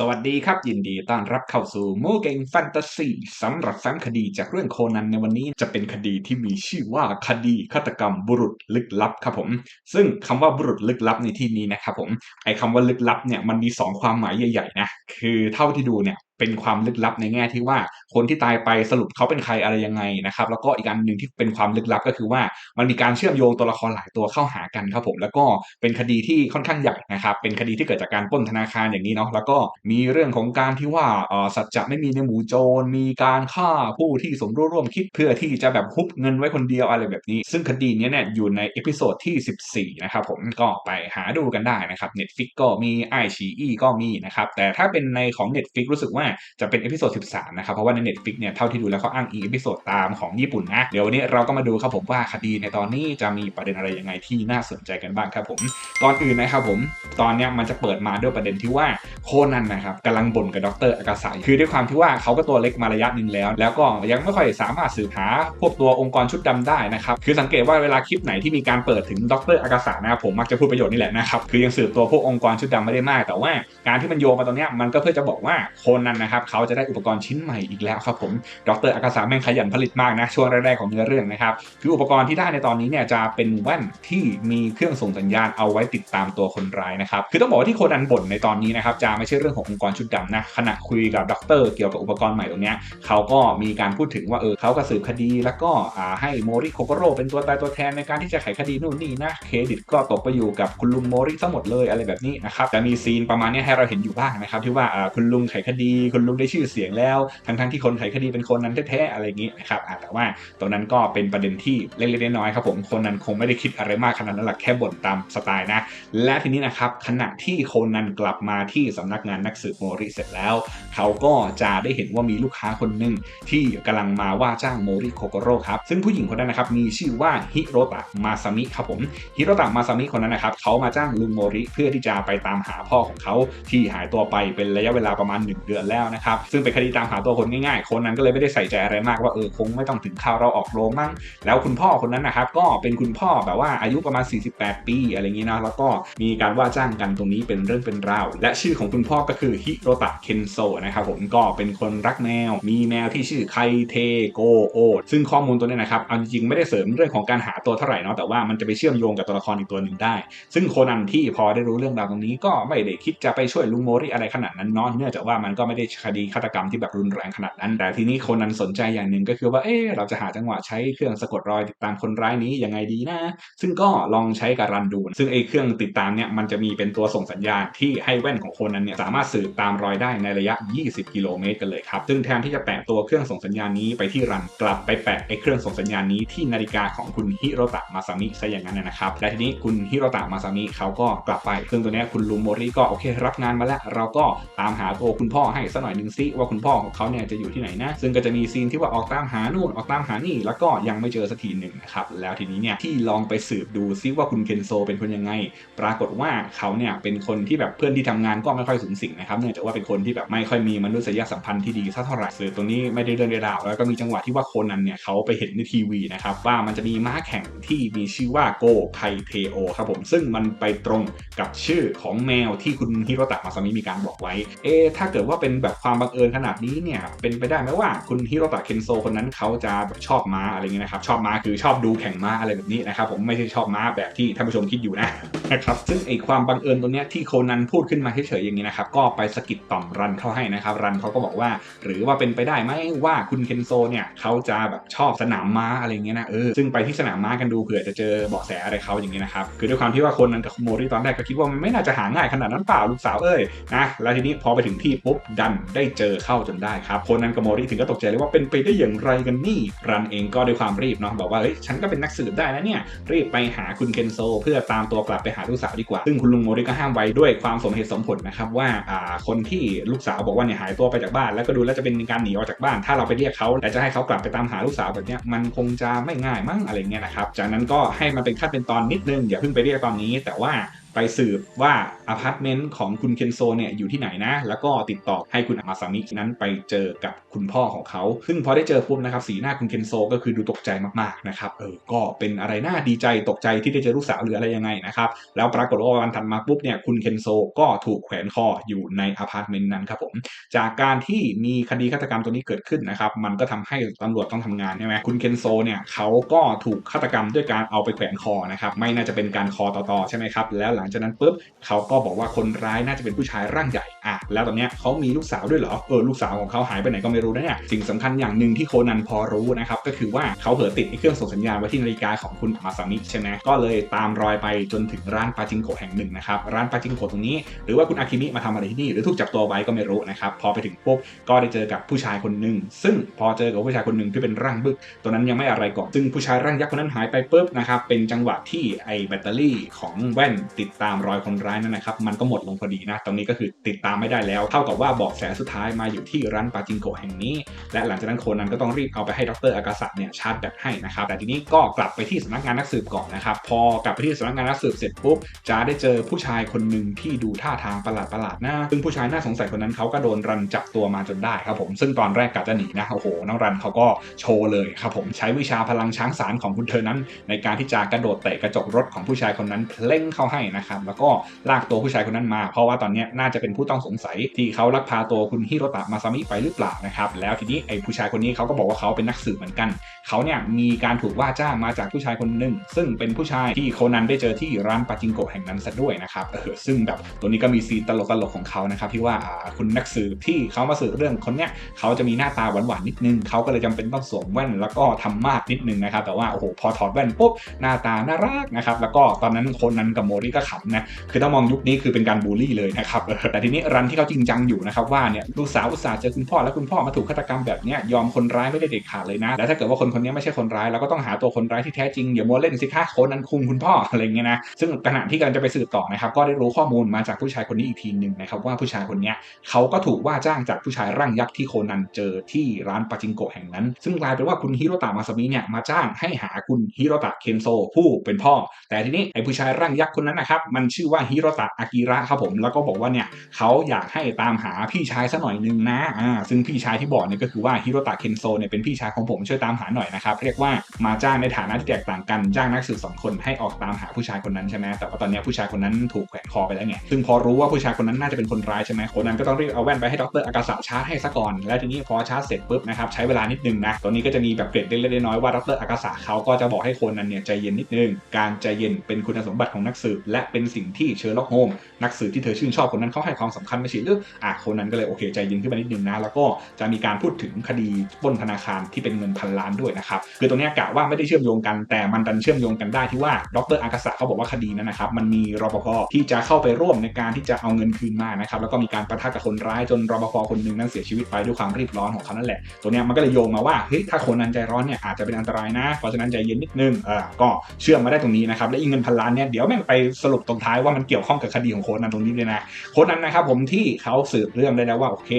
สวัสดีครับ ยินดีต้อนรับเข้าสู่โมเกงแฟนตาซีสำหรับแฟ้มคดีจากเรื่องโคนันในวันนี้จะเป็นคดีที่มีชื่อว่าคดีฆาตกรรมบุรุษลึกลับครับผม ซึ่งคำว่าบุรุษลึกลับในที่นี้นะครับผมไอคำว่าลึกลับเนี่ยมันมีสองความหมายใหญ่ๆนะคือเท่าที่ดูเนี่ย เป็นความลึกลับในแง่ที่ว่าคนที่ตายไปสรุปเขาเป็นใครอะไรยังไงนะครับ แล้วก็อีกอันหนึ่งที่เป็นความลึกลับก็คือว่ามันมีการเชื่อมโยงตัวละครหลายตัวเข้าหากันครับผมแล้วก็เป็นคดีที่ค่อนข้างใหญ่นะครับเป็นคดีที่เกิดจากการปล้นธนาคารอย่างนี้เนาะแล้วก็มีเรื่องของการที่ว่าออสัจจะไม่มีในหมู่โจรมีการฆ่าผู้ที่สมรู้ร่วมคิดเพื่อที่จะแบบฮุบเงินไว้คนเดียวอะไรแบบนี้ ซึ่งคดีนี้เนี่ยอยู่ในเอพิโซดที่ 14 นะครับผมก็ไปหาดูกันได้นะครับ Netflix ก็มีไอชีอีก็มีนะครับแต่ถ้าเป็นในของ Netflix รู้สึกว่าจะเป็นเอพิโซด13 นะครับ เพราะว่าใน Netflix เนี่ยเท่าที่ดูแล้วเขาอ้างอิงเอพิโซดตามของญี่ปุ่นนะ เดี๋ยววันนี้เราก็มาดูครับผมว่าคดีในตอนนี้จะมีประเด็นอะไรยังไงที่น่าสนใจกันบ้างครับผมก่อนอื่นนะครับผมตอนนี้มันจะเปิดมาด้วยประเด็นที่ว่าโคนันนะครับกำลังบ่นกับดรอากาศายคือด้วยความที่ว่าเขาก็ตัวเล็กมาระยะหนึ่งแล้ว แล้วก็ยังไม่ค่อยสามารถสืบหาพวกตัวองค์กรชุดดำได้นะครับคือสังเกตว่าเวลาคลิปไหนที่มีการเปิดถึงดรอากาศานะครับผมมักจะพูดประโยชน์นี่แหละนะครับคือยังสืบตัวพวกองค์กรชุดดำไม่ได้มาก แต่ว่าการที่มันโยงมาตรงนี้มันก็เพื่อจะบอกว่าโคนันนะครับเขาจะได้อุปกรณ์ชิ้นใหม่อีกแล้วครับผมดรอากาศาแม่งขยันผลิตมากนะช่วงแรกๆของเนื้อเรื่องนะครับคืออุปกรณ์ที่ได้ในตอนนี้เนี่ยจะเป็นแว่นที่มีเครื่องส่งสัญญาณเอาไว้ติดตามตัวคนร้ายนะครับคือต้องบอกว่าที่โคนันบ่นในตอนนี้นะครับจะไม่ใช่เรื่องขององค์กรชุดดำนะขณะคุยกับดร เกี่ยวกับอุปกรณ์ใหม่ตรงนี้เขาก็มีการพูดถึงว่าเออเขาก็สืบคดีแล้วก็ให้โมริโคโกโร่เป็นตัวตายตัวแทนในการที่จะไขคดีนู่นนี่นะเครดิตก็ตกไปอยู่กับคุณลุงโมริทั้งหมดเลยอะไรแบบนี้นะครับแต่มีซีนประมาณนี้ให้เราเห็นอยู่บ้างนะครับที่ว่าคุณลุงไขคดีคุณลุงได้ชื่อเสียงแล้ว ทั้งๆที่คนไขคดีเป็นคนนั้นแท้ๆอะไรอย่างนี้นะครับแต่ว่าตรงนั้นก็เป็นประเด็นที่เล็กๆน้อยๆครับผมคนนั้นคงไม่ได้คิดอะไรมากขนาดนั้นหรอกแค่บ่นตามสไตล์นะ และทีนี้นะครับขณะที่โคนันกลับมาที่สำนักงานนักสืบโมริเสร็จแล้ว เขาก็จะได้เห็นว่ามีลูกค้าคนหนึ่งที่กำลังมาว่าจ้างโมริโคโกโร่ครับซึ่งผู้หญิงคนนั้นนะครับมีชื่อว่าฮิโรตะมาซามิครับผมฮิโรตะมาซามิคนนั้นนะครับเขามาจ้างลุงโมริเพื่อที่จะไปตามหาพ่อของเขาที่หายตัวไปเป็นระยะเวลาประมาณ 1 เดือนแล้วนะครับซึ่งเป็นคดีตามหาตัวคนง่ายๆ คนนั้นก็เลยไม่ได้ใส่ใจอะไรมากว่าเออคงไม่ต้องถึงข่าวเราออกโรงมั้งแล้วคุณพ่อคนนั้นนะครับก็เป็นคุณพ่อแบบว่าอายุประมาณ 48 ปีอะไรเงี้ยนะแล้วก็มีการว่าจ้างกันตรงนี้เป็นเรื่องเป็นราวและชื่อของคุณพ่อก็คือฮิโรตะเคนโซนะครับผมก็เป็นคนรักแมว มีแมวที่ชื่อไคเทโกโอซึ่งข้อมูลตัวนี้นะครับเอาจริงๆไม่ได้เสริมเรื่องของการหาตัวเท่าไหร่เนาะแต่ว่ามันจะไปเชื่อมโยงกับตัวละครอีกตัวหนึ่งได้ ซึ่งโคนันที่พอได้รู้เรื่องราวตรงนี้ก็ไม่ได้คิดจะไปช่วยลุงโมริอะไรขนาดนั้นเนาะเนื่องจากว่ามันก็ไม่ได้คดีฆาตกรรมที่แบบรุนแรงขนาดนั้น แต่ทีนี้คนนั้นสนใจอย่างหนึ่งก็คือว่าเออเราจะหาจังหวะใช้เครื่องสะกดรอยติดตามคนร้ายนี้ยังไงดีนะ ซึ่งก็ลองใช้กับรันดู ซึ่งไอ้เครื่องติดตามเนี่ยมันจะมีเป็นตัวส่งสัญญาณที่ให้แว่นของคนนั้นเนี่ยสามารถสืบตามรอยได้ในระยะ 20 กิโลเมตรกันเลยครับ ซึ่งแทนที่จะแปะตัวเครื่องส่งสัญญาณนี้ไปที่รันกลับไปแปะไอ้เครื่องส่งสัญญาณนี้ที่นาฬิกาของคุณฮิโรตะมาซามิซะอย่างนั้นนะครับ และทีนี้คุณฮิโรตะมาซามิเขาก็กลับไป ซึ่งตัวนี้คุณลุงโมริก็โอเครับงานมาแล้ว เราก็ตามหาตัวคุณพ่อให้สักหน่อยหนึ่งซิว่าคุณพ่อของเขาเนี่ยจะอยู่ที่ไหนนะ ซึ่งก็จะมีซีนที่ว่าออกตามหานู่นออกตามหานี่แล้วก็ยังไม่เจอสักทีหนึ่งนะครับแล้วทีนี้เนี่ยที่ลองไปสืบดูซิว่าคุณเคนโซเป็นคนยังไง ปรากฏว่าเขาเนี่ยเป็นคนที่แบบเพื่อนที่ทำงานก็ไม่ค่อยสูงสิงนะครับเนื่องจากว่าเป็นคนที่แบบไม่ค่อยมีมนุษยสัมพันธ์ที่ดีสักเท่าไหร่สืบตรงนี้ไม่ได้เรื่องราวแล้วก็มีจังหวะที่ว่าโคนันเนี่ยเขาไปเห็นในทีวีนะครับว่ามันจะมีม้าแข่งที่มีชื่อว่าโกไคเทโอครับผมซึ่งมันไปตรงกับชื่อของแมวที่คุณฮิโรตะมาซามิมีการบอกไว้ เอถ้าเกิดว่าเป็นแบบความบังเอิญขนาดนี้เนี่ยเป็นไปได้ไหมว่าคุณฮิโรตะเคนโซคนนั้นเขาจะแบบชอบม้าอะไรเงี้ยนะครับชอบม้าคือชอบดูแข่งม้าอะไรแบบนี้นะครับผมไม่ใช่ชอบม้าแบบที่ท่านผู้ชมคิดอยู่นะนะครับซึ่งไอความบังเอิญตรงนี้ที่โคนันพูดขึ้นมาเฉยๆอย่างนี้นะครับก็ไปสกิดต่อมรันเข้าให้นะครับรันเขาก็บอกว่า หรือว่าเป็นไปได้ไหมว่าคุณเคนโซเนี่ยเขาจะแบบชอบสนามม้าอะไรเงี้ยนะเออซึ่งไปที่สนามม้ากันดูเผื่อจะเจอเบาะแสอะไรเขาอย่างนี้นะครับคือด้วยความที่ว่าคนนั้นกับโมริตอนแรกก็คิดว่ามันไม่น่าจะหาง่ายขนาดนั้นเปล่าลูกสาวเอ้ยนะแล้วทีนี้พอไปถึงที่ปุ๊บดันได้เจอเข้าจนได้ครับคนนั้นกับโมริถึงก็ตกใจเลยว่าเป็นไปได้อย่างไรกันนี่ รันเองก็ด้วยความรีบเนาะบอกว่าเฮ้ยฉันก็เป็นนักสืบได้นะเนี่ยรีบไปหาคุณเคนโซ เพื่อตามตัวกลับไปหาลูกสาวดีกว่า ซึ่งคุณลุงโมริก็ห้ามไว้ด้วยความสมเหตุสมผลนะครับว่าอ่าคนที่ลูกสาวบอกว่าเนี่ยหายตัวไปจากบ้าน แล้วก็ดูแล้วจะเป็นการหนีออกจากบ้าน ถ้าเราไปเรียกเขาและจะให้เขากลับไปตามหาลูกสาวแบบเนี้ยมันคงจะไม่ง่ายมั้งอะไรเงี้ยนะครับจากนั้นก็ให้มันเป็นขั้นเป็นตอนนิดนึงอย่าเพิ่งไปเรียกตอนนี้ แต่ว่า ไปสืบว่าอพาร์ตเมนต์ของคุณเคนโซเนี่ยอยู่ที่ไหนนะ แล้วก็ติดต่อให้คุณอามาซามินั้นไปเจอกับคุณพ่อของเขา ซึ่งพอได้เจอปุ๊บนะครับสีหน้าคุณเคนโซก็คือดูตกใจมากๆนะครับเออก็เป็นอะไรน่าดีใจตกใจที่ได้เจอลูกสาวหรืออะไรยังไงนะครับแล้วปรากฏว่าวันถัดมาปุ๊บเนี่ยคุณเคนโซก็ถูกแขวนคออยู่ในอพาร์ตเมนต์นั้นครับผมจากการที่มีคดีฆาตกรรมตัวนี้เกิดขึ้นนะครับมันก็ทำให้ตำรวจต้องทำงานใช่ไหมคุณเคนโซเนี่ยเขาก็ถูกฆาตกรรมด้วยการเอาไปแขวนคอนะครับไม่น่าจะเป็นการคอต่อๆใช่ไหมครับแล้วหลังจากนั้นปุ๊บเขาก็บอกว่าคนร้ายน่าจะเป็นผู้ชายร่างใหญ่ อะแล้วตอนเนี้ยเขามีลูกสาวด้วยเหรอเออลูกสาวของเขาหายไปไหนก็ไม่รู้นะเนี่ยสิ่งสำคัญอย่างหนึ่งที่โคนันพอรู้นะครับก็คือว่าเขาเผลอติดไอ้เครื่องส่งสัญญาณไว้ที่นาฬิกาของคุณมาซามิใช่ไหมก็เลยตามรอยไปจนถึงร้านปาจิงโกะแห่งหนึ่งนะครับร้านปาจิงโกะตรงนี้หรือว่าคุณอาคิมิมาทำอะไรที่นี่ หรือถูกจับตัวไว้ก็ไม่รู้นะครับพอไปถึงปุ๊บก็ได้เจอกับผู้ชายคนหนึ่งซึ่งพอเจอกับผู้ชายคนหนึ่งที่เป็นร่างบึกตัวนั้นยังไม่อะไรก่อนซึ่งผู้ชายร่างยักษ์คนนั้นหายไปปุ๊บนะครับเป็นจังหวะที่ไอ้แบตเตอรี่ของแว่นติดตามรอยคนร้ายนั่นนะครับมันก็หมดลงพอดีนะตรงนี้ก็คือติดตามไม่ได้แล้ว เท่ากับว่าบอกแสสุดท้ายมาอยู่ที่ร้านปาจิงโกะแห่งนี้ และหลังจากนั้นโคนันก็ต้องรีบเอาไปให้ดรอากาศะเนี่ยชาร์จแบตให้นะครับ แต่ทีนี้ก็กลับไปที่สำนักงานนักสืบก่อนนะครับ พอกลับไปที่สำนักงานนักสืบเสร็จปุ๊บจะได้เจอผู้ชายคนหนึ่งที่ดูท่าทางประหลาดประหลาดๆนะซึ่งผู้ชายน่าสงสัยคนนั้นเขาก็โดนรันจับตัวมาจนได้ครับผมซึ่งตอนแรกกะจะหนีนะโอ้โหน้องรันเขาก็โชว์เลยครับผมใช้วิชาพลังช้างสารของคุณเธอนั้น ในการที่จะกระโดดเตะกระจกรถของผู้ชายคนนั้นเพล่งเข้าให้นะครับแล้วก็ลากตัวผู้ชายคนนั้นมา เพราะว่าตอนนี้น่าจะเป็นผู้ต้องสงสัยที่เขาลักพาตัวคุณฮิโรตะมาซามิไปหรือเปล่านะครับแล้วทีนี้ไอ้ผู้ชายคนนี้เขาก็บอกว่าเขาเป็นนักสืบเหมือนกันเขาเนี่ยมีการถูกว่าจ้างมาจากผู้ชายคนหนึ่งซึ่งเป็นผู้ชายที่โคนันได้เจอที่ร้านปาจิงโกะแห่งนั้นซะด้วยนะครับเออซึ่งแบบตัวนี้ก็มีซีนตลกๆของเขานะครับที่ว่าคุณนักสืบที่เขามาสืบเรื่องคนเนี้ยเขาจะมีหน้าตาหวานๆนิดนึงเขาก็เลยจำเป็นต้องสวมแว่นแล้วก็ทำมากนิดนึงนะครับแต่ว่าโอ้โหพอถอดแว่นปุ๊บหน้าตาน่ารักนะครับแล้วก็ตอนนั้นโคนนั้นกับโมริก็ขำนะคือต้องมองยุคนี้คือเป็นการบูลลี่เลยนะครับแต่ทีนี้รันที่เขาจริงจังอยู่นะครับว่าเนี่ยลูกสาวอุตส่าห์เจอคุณพ่อแล้วคุณพ่อมาถูกฆาตกรรมแบบเนี้ยยอมคนร้ายไม่ได้เด็ดขาดเลยนะแล้วถ้าเกิดว่าคนคนนี้ไม่ใช่คนร้ายเราก็ต้องหาตัวคนร้ายที่แท้จริงอย่ามัวเล่นสิคะโคนนั้นคุมคุณพ่ออะไรเงี้ยนะซึ่งขณะที่กำลังจะไปสืบต่อนะครับก็ได้รู้ข้อมูลมาจากผู้ชายคนนี้อีกทีหนึ่งนะครับว่าผู้ชายคนเนี้ยเขาก็ถูกว่าจ้างจากผู้ชายร่างยักษ์ที่โคนันเจอที่ร้านปาจิงโกะแห่งนั้น ซึ่งกลายเป็นว่าคุณฮิโรตะมาซามิเนี่ยมาจ้างให้หาคุณฮิโรตะเคนโซผู้เป็นพ่อ แต่ทีนี้ไอ้ผู้ชายร่างยักษ์คนนั้นนะครับมันชื่อว่าฮิโรตะอากิระครับผมแล้วก็บอกว่าเนี่ยเขาอยากให้ตามหาพี่ชายสักหน่อยนึงนะอ่าซึ่งพี่ชายที่บอกเนี่ยก็คือว่าฮิโรตะเคนโซเนี่ยเป็นพี่ชายของผมช่วยตามหาหน่อยนะครับเรียกว่ามาจ้างในฐานะที่แตกต่างกันจ้างนักสืบสองคนให้ออกตามหาผู้ชายคนนั้นใช่ไหมแต่ว่าตอนนี้ผู้ชายคนนั้นถูกแขวนคอไปแล้วไงซึ่งพอรู้ว่าผู้ชายคนนั้นน่าจะเป็นคนร้ายใช่ไหมคนนั้นก็ต้องรีบเอาแว่นไปให้ดรอากาศะชาร์จให้ซะก่อน แล้วทีนี้พอชาร์จเสร็จปุ๊บนะครับใช้เวลานิดนึงนะตอนนี้ก็จะมีแบบเกร็ดเล็กๆน้อยๆว่าดรอากาศะเขาก็จะบอกให้คนนั้นเนี่ยใจเย็นนิดนึง การใจเย็นเป็นคุณสมบัติของนักสืบและเป็นสิ่งที่เชอร์ล็อกโฮมนักสืบที่เธอชื่นชอบคนนั้นเขาให้ความสำคัญไม่ใช่หรืออะคนนั้นก็เลยโอเคใจเย็นขึ้นมานิดนึงนะแล้วก็จะมีการพูดถึงคดีปล้นธนาคารที่เป็นเงินพันล้านด้วยนะครับคือตรงนี้กะว่าไม่ได้เชื่อมโยงกันแต่มันดันเชื่อมโยงกันได้ที่ว่าดรอากาศะเขาบอกว่าคดีนั้นนะครับมันมีรปภที่จะเข้าไปร่วมในการที่จะเอาเงินคืนมานะครับแล้วก็มีการประทะกับคนร้ายจนรปภคนหนึ่งนั้นเสียชีวิตไปด้วยความรีบร้อนของเขานั่นแหละตัวนี้มันก็เลยโยงมาว่าเฮ้ยถ้าคนนั้นใจร้อนเนี่ยอาจจะเป็นอันตรายนะ เพราะฉะนั้นใจเย็นนิดนึงเออก็เชื่อมมาได้ตรงนี้นะครับและอีกเงินพันล้านเนี่ยเดี๋ยวแม่งไปสรุปตรงท้ายว่ามันเกี่ยวข้องกับคดีของโคนนั้นตรงนี้เลยนะโคนนั้นนะครับผมที่เขาสืบเรื่องได้แล้วว่าโอเค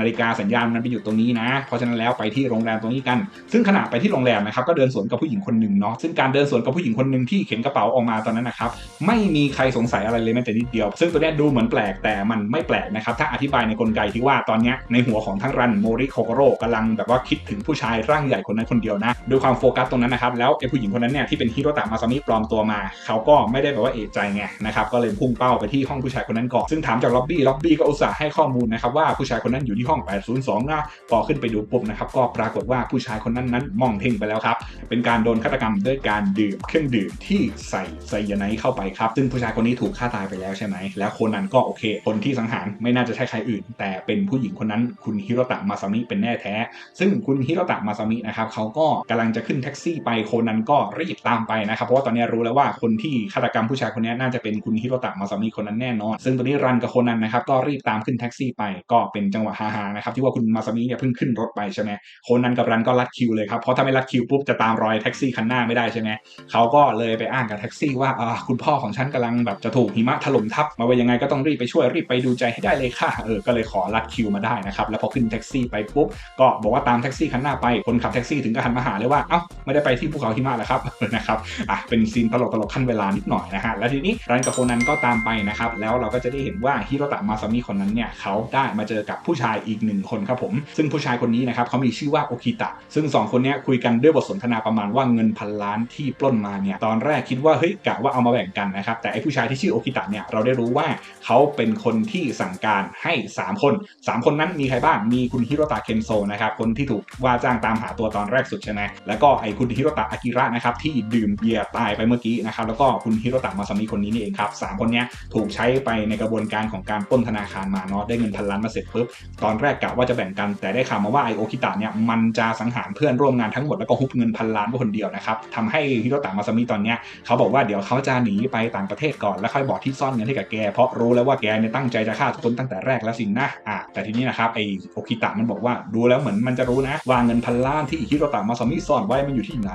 นาฬิกาสัญญาณมันไปอยู่ตรงนี้นะ เพราะฉะนั้นแล้วไปที่โรงแรมตรงนี้กัน ซึ่งขณะไปที่โรงแรมนะครับก็เดินสวนกับผู้หญิงคนหนึ่งเนาะซึ่งการเดินสวนกับผู้หญิงคนหนึ่งที่เข็นกระเป๋าออกมาตอนนั้นนะครับไม่มีใครสงสัยอะไรเลยแม้แต่นิดเดียว ซึ่งตัวนี้ดูเหมือนแปลกแต่มันไม่แปลกนะครับถ้าอธิบายในกลไกที่ว่าตอนนี้ในหัวของทั้งรันโมริโคโกโร่กำลังแบบว่าคิดถึงผู้ชายร่างใหญ่คนนั้นคนเดียวนะด้วยความโฟกัสตรงนั้นนะครับแล้วไอ้ผู้หญิงคนนั้นเนี่ยที่เป็นฮิโรตะมาซามิปลอมตัวมา เขาก็ไม่ได้แบบว่าเอะใจไงนะครับก็เลยพุ่งเป้าไปที่ห้องผู้ชายคนนั้นก่อนซึ่งถามจากล็อบบี้ล็อบบี้ก็อุตส่าห์ให้ข้อมูลนะครับว่าผู้ชายคนนั้นอยู่ที่ห้อง 802 นะ พอขึ้นไปดูปุ๊บนะครับก็ปรากฏว่าผู้ชายคนนั้นนั้นมองเท่งไปแล้วครับ เป็นการโดนฆาตกรรมด้วยการดื่มเครื่องดื่มที่ใส่ไซยาไนด์เข้าไปครับ ซึ่งผู้ชายคนนี้ถูกฆ่าตายไปแล้วใช่ไหม แล้วคนนั้นก็โอเค คนที่สังหารไม่น่าจะใช่ใครอื่น แต่เป็นผู้หญิงคนนั้นคุณฮิโรตะมาซามิเป็นแน่แท้ ซึ่งคุณฮิโรตะมาซามินะครับเขาก็กำลังจะขึ้นแท็กซี่ไปคนนั้นก็รีบตามไปนะครับเพราะว่าตอนนี้รู้แล้วว่าคนที่ฆาตกรรมผู้ชายคนนี้น่าจะเป็นคุณฮิโรตะมาซามิคนนั้นแน่นอน ซึ่งตอนนี้รันกับคนนั้นนะครับกก็รีบตามขึ้นแท็กซี่ไปก็เป็นจังหวะฮาๆนะครับที่ว่าคุณมาซามิเนี่ยเพิ่งขึ้นรถไปใช่ไหมโคนนั้นกับรันก็รัดคิวเลยครับเพราะถ้าไม่รัดคิวปุ๊บจะตามรอยแท็กซี่คันหน้าไม่ได้ใช่ไหมเขาก็เลยไปอ้างกับแท็กซี่ว่าอ่าคุณพ่อของฉันกำลังแบบจะถูกหิมะถล่มทับมาว่ายังไงก็ต้องรีบไปช่วยรีบไปดูใจให้ได้เลยค่ะเออก็เลยขอรัดคิวมาได้นะครับแล้วพอขึ้นแท็กซี่ไปปุ๊บก็บอกว่าตามแท็กซี่คันหน้าไปคนขับแท็กซี่ถึงก็หันมาหาเลยว่าเอ้าไม่ได้ไปที่ภูเขาหิมะแล้วครับนะครับอะเป็นซีนตลกตลกๆขั้นเวลานิดหน่อยนะฮะแล้วทีนี้รันกับโคนันก็ตามไปนะครับแล้วเราก็จะได้เห็นว่าฮิโรตะมาซสามิคนนั้นเนี่ยเขาได้มาเจอกับผู้ชายอีกหนึ่งคนครับผม ซึ่งผู้ชายคนนี้นะครับเขามีชื่อว่าโอคิตะ ซึ่งสองคนนี้คุยกันด้วยบทสนทนาประมาณว่าเงินพันล้านที่ปล้นมาเนี่ยตอนแรกคิดว่าเฮ้ยกะว่าเอามาแบ่งกันนะครับแต่ไอ้ผู้ชายที่ชื่อโอคิตะเนี่ยเราได้รู้ว่าเขาเป็นคนที่สั่งการให้ 3 คน 3 คนนั้นมีใครบ้างมีคุณฮิโรตะเคนโซนะครับคนที่ถูกว่าจ้างตามหาตัวตอนแรกสุดใช่ไหมแล้วก็ไอ้คุณฮิโรตะอากิระนะครับที่ดื่มเบียร์ตายไปเมื่อกี้นะครับแล้วก็คุณฮิโรตะมาซามิคนนี้นี่เองครับสามคนนี้ถูกใช้ไปในกระบวนการของการปล้นธนาคารมาเนาะได้เงินพันล้านมาเสร็จปุ๊บตอนแรกกะว่าจะแบ่งกันแต่ได้ข่าวมาว่าไอโอคิตะเนี่ยมันจะสังหารเพื่อนร่วมงานทั้งหมดแล้วก็ฮุบเงินพันล้านไว้คนเดียวนะครับทำให้ฮิโรตะมาซามิตอนเนี้ยเขาบอกว่าเดี๋ยวเขาจะหนีไปต่างประเทศก่อนแล้วค่อยบอกที่ซ่อนเงินให้กับแกเพราะรู้แล้วว่าแกเนี่ยตั้งใจจะฆ่าทุกคนตั้งแต่แรกแล้วสินะอะแต่ทีนี้นะครับไอโอคิตะมันบอกว่าดูแล้วเหมือนมันจะรู้นะว่าเงินพันล้านที่ฮิโรตะมาซามิซ่อนไว้มันอยู่ที่ไหน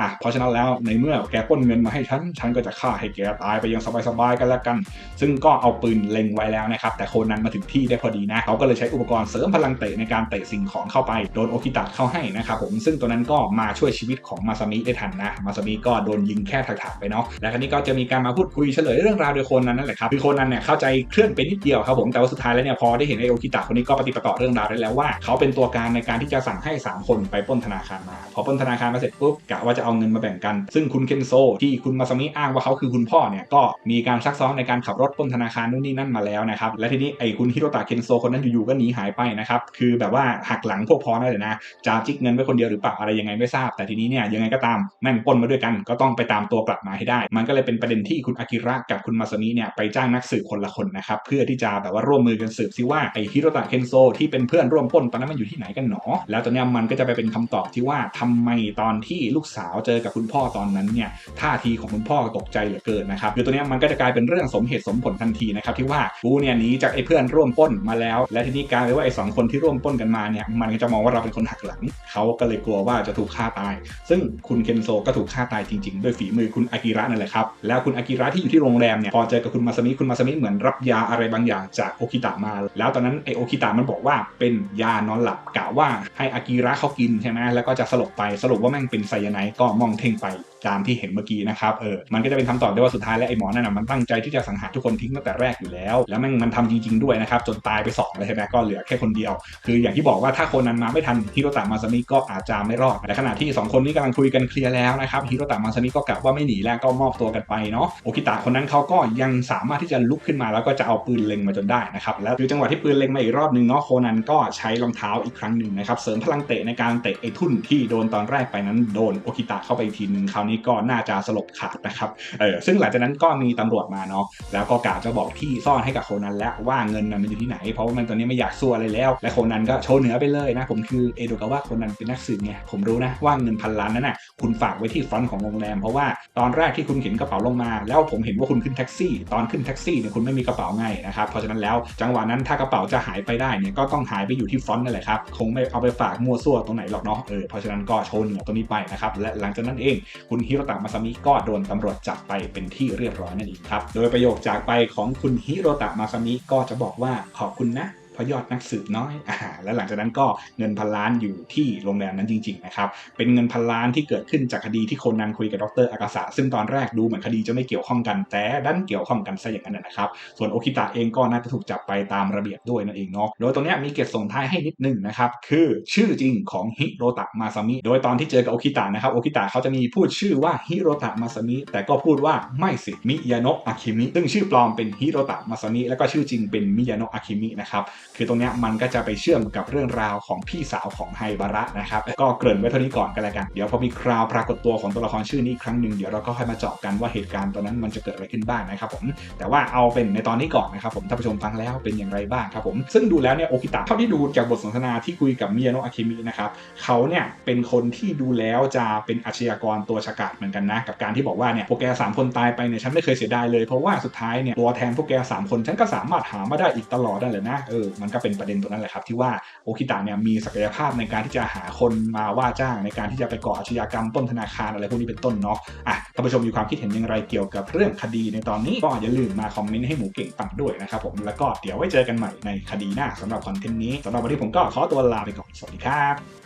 อะเพราะฉะนั้นแล้วในเมื่อแกป้นเงินมาให้ฉันฉันก็จะฆ่าให้แกตายไปย่างสบายๆกันแล้วกัน ซึ่งก็เอาปืนเล็งไว้แล้วนะครับแต่โคนันมาถึงที่ได้พอดีนะเขาก็เลยใช้อุปกรณ์เสริมพลังเตะในการเตะสิ่งของเข้าไปโดนโอคิตะเข้าให้นะครับผมซึ่งตัวนั้นก็มาช่วยชีวิตของมาซามิได้ทันนะมาซามิก็โดนยิงแค่ถากๆไปเนาะและครั้นี้ก็จะมีการมาพูดคุยเฉลยเรื่องราวโดยโคนันนั่นแหละครับคือโคนันเนี่ยเข้าใจเคลื่อนไปนิดเดียวครับผมแต่ว่าสุดท้ายแล้วเนี่ยพอได้เห็นไอโอคิตะคนนี้ก็ปฏิปต่อเรื่องราวได้แล้วว่า เขาเป็นตัวการในการที่จะสั่งให้ 3 คนไปป้นธนาคารมา พอป้นธนาคารมาเสร็จปุ๊บกะว่าจะเอาเงินมาแบ่งกัน ซึ่งคุณเคนโซที่คุณมาซามิอ้างว่าเขาคือคุณพ่อเนี่ยก็มีการซักซ้อมในการขับรถป้นธนาคารนู่นนี่นั่นมาแล้วนะครับและทีนี้ไอ้คุณฮิโรตะเคนโซคนนั้นอยู่ๆก็หนีหายไปนะครับ คือแบบว่าหักหลังพวกพ้องนั่นเลยนะจะจิกเงินไว้คนเดียวหรือเปล่าอะไรยังไงไม่ทราบ แต่ทีนี้เนี่ยยังไงก็ตามแม่งปนมาด้วยกัน ก็ต้องไปตามตัวกลับมาให้ได้ มันก็เลยเป็นประเด็นที่คุณอากิระกับคุณมาซามิเนี่ยไปจ้างนักสืบคนละคนนะครับเพื่อที่จะแบบว่าร่วมมือกันสืบซิว่าไอ้ฮิโรตะเคนโซที่เป็นเพื่อนร่วมปนตอนนั้นมันอยู่ที่ไหนกันหนอ แล้วตอนเนี้ยมันก็จะไปเป็นคำตอบที่ว่าทำไมตอนที่ลูกสาวเจอกับคุณพ่อตอนนั้นเนี่ยท่าทีของคุณพ่อตกใจเหลือเกินนะครับคือตัวนี้มันก็จะกลายเป็นเรื่องสมเหตุสมผลทันทีนะครับที่ว่ากูเนี่ยหนีจากไอ้เพื่อนร่วมป้นมาแล้ว และทีนี้กลายเป็นว่าไอ้สองคนที่ร่วมป้นกันมาเนี่ยมันก็จะมองว่าเราเป็นคนหักหลังเขาก็เลยกลัวว่าจะถูกฆ่าตาย ซึ่งคุณเคนโซก็ถูกฆ่าตายจริงๆ ด้วยฝีมือคุณอากิระนั่นแหละครับแล้วคุณอากิระที่อยู่ที่โรงแรมเนี่ยพอเจอกับคุณมาซามิคุณมาซามิเหมือนรับยาอะไรบางอย่างจากโอคิตะมา แล้วตอนนั้นไอโอคิตะมันบอกว่าเป็นยานอนหลับกะว่าให้อากิระเขากินใช่ไหมแล้วก็จะสลบไปสรุปว่าแม่งเป็นไซยาไนก็มองเท่งไป ตามที่เห็นเมื่อกี้นะครับเออมันก็จะเป็นคำตอบได้ว่าสุดท้ายแล้วไอ้หมอนั่นน่ะมันตั้งใจที่จะสังหารทุกคนทิ้งตั้งแต่แรกอยู่แล้ว แล้วแม่งมันทำจริง ๆ ด้วยนะครับจนตายไปสองเลยใช่ไหมก็เหลือแค่คนเดียว คืออย่างที่บอกว่าถ้าคนนั้นมาไม่ทันฮิโรตะมาซามิก็อาจจะไม่รอดแต่ขณะที่สองคนนี้กำลังคุยกันเคลียร์แล้วนะครับฮิโรตะมาซามิก็กะว่าไม่หนีแล้วก็มอบตัวกันไปเนาะโอคิตะคนนั้นเขาก็ยังสามารถที่จะลุกขึ้นมาแล้วก็จะเอาปืนเล็งมาจนได้นะครับแล้วคือจังหวะที่ปืนเล็งมาอีกรอบนึงเนาะโคนันก็ใช้รองเท้าอีกครั้งหนึ่งนะครับเสริมพลังเตะในการเตะไอ้ทุ่นที่โดนตอนแรกไปนั้นโดนโอคิตะเข้าไปทีนึงคราวนี้ก็น่าจะสลบขาดนะครับเออซึ่งหลังจากนั้นก็มีตำรวจมาเนาะแล้วก็กะจะบอกที่ซ่อนให้กับโคนันแล้วว่าเงินนั้นมันอยู่ที่ไหน เพราะว่ามันตอนนี้ไม่อยากสู้อะไรแล้ว และโคนันก็โชว์เหนือไปเลยนะ ผมคือเอโดกาวะโคนันเป็นนักสืบไงผมรู้นะว่าเงินพันล้านนั้นน่ะคุณฝากไว้ที่ฟรอนต์ของโรงแรมเพราะว่าตอนแรกที่คุณเข็นกระเป๋าลงมา แล้วผมเห็นว่าคุณขึ้นแท็กซี่ ตอนขึ้นแท็กซี่เนี่ยคุณไม่มีกระเป๋าไงนะครับเพราะฉะนั้นแล้วจังหวะนั้นถ้ากระเป๋าจะหายไปได้เนี่ยก็ต้องหายไปอยู่ที่ฟรอนต์นั่นแหละครับคงไม่เอาไปฝากมั่วซั่วตรงไหนหรอกเนาะเออเพราะฉะนั้นก็โชว์เหนือตรงนี้ไปนะครับและหลังจากนั้นเองคุณฮิโรตะมาซามิก็โดนตำรวจจับไปเป็นที่เรียบร้อยนั่นเองครับ โดยประโยคจากไปของคุณฮิโรตะมาซามิก็จะบอกว่าขอบคุณนะ เพราะยอดนักสืบน้อยอ่าและหลังจากนั้นก็เงินพันล้านอยู่ที่โรงแรมนั้นจริงๆนะครับเป็นเงินพันล้านที่เกิดขึ้นจากคดีที่โคนนันคุยกับดรอากาสะซึ่งตอนแรกดูเหมือนคดีจะไม่เกี่ยวข้องกันแต่ดันเกี่ยวข้องกันซะอย่างนั้นนะครับ ส่วนโอคิตะเองก็น่าจะถูกจับไปตามระเบียบด้วยนั่นเองเนาะโดยตรงนี้มีเกตส่งท้ายให้นิดนึงนะครับคือชื่อจริงของฮิโรตะมาซามิโดยตอนที่เจอกับโอคิตะนะครับโอคิตะเขาจะมีพูดชื่อว่าฮิโรตะมาซามิแต่ก็พูดว่าไม่สิมิยาโนะอาคิมิซึ่งชื่อปลอมเป็นฮิโรตะมาซามิแล้วก็ชื่อจริงเป็นมิยาโนะอาคิมินะครับคือตรงนี้มันก็จะไปเชื่อมกับเรื่องราวของพี่สาวของไฮบาระนะครับก็เกริ่นไว้เท่านี้ก่อนกันแล้วกัน เดี๋ยวพอมีคราวปรากฏตัวของตัวละครชื่อนี้อีกครั้งหนึ่งเดี๋ยวเราก็ค่อยมาเจาะกันว่าเหตุการณ์ตอนนั้นมันจะเกิดอะไรขึ้นบ้างนะครับผมแต่ว่าเอาเป็นในตอนนี้ก่อนนะครับผมท่านผู้ชมฟังแล้วเป็นอย่างไรบ้างครับผมซึ่งดูแล้วเนี่ยโอกิตะเท่าที่ดูจากบทสนทนาที่คุยกับมิยาโนะอาเคมินะครับเขาเนี่ยเป็นคนที่ดูแล้วจะเป็นอาชญากรตัวฉกาจเหมือนกันนะกับการที่บอกว่าเนี่ยพวกแกสามคนตายไปเนี่ยฉันไม่เคยเสียดายเลยเพราะว่าสุดท้ายเนี่ยตัวแทนพวกแกสามคนฉันก็สามารถหามาได้อีกตลอดนั่นแหละนะเออมันก็เป็นประเด็นตรงนั้นแหละครับ ที่ว่าโอคิตะเนี่ยมีศักยภาพในการที่จะหาคนมาว่าจ้างในการที่จะไปก่ออาชญากรรมต้นธนาคารอะไรพวกนี้เป็นต้นเนาะอะท่านผู้ชมมีความคิดเห็นอย่างไรเกี่ยวกับเรื่องคดีในตอนนี้ก็อย่าลืมมาคอมเมนต์ให้หมูเก่งฟังด้วยนะครับผมแล้วก็เดี๋ยวไว้เจอกันใหม่ในคดีหน้าสำหรับคอนเทนต์นี้สำหรับวันนี้ผมก็ขอตัวลาไปก่อนสวัสดีครับ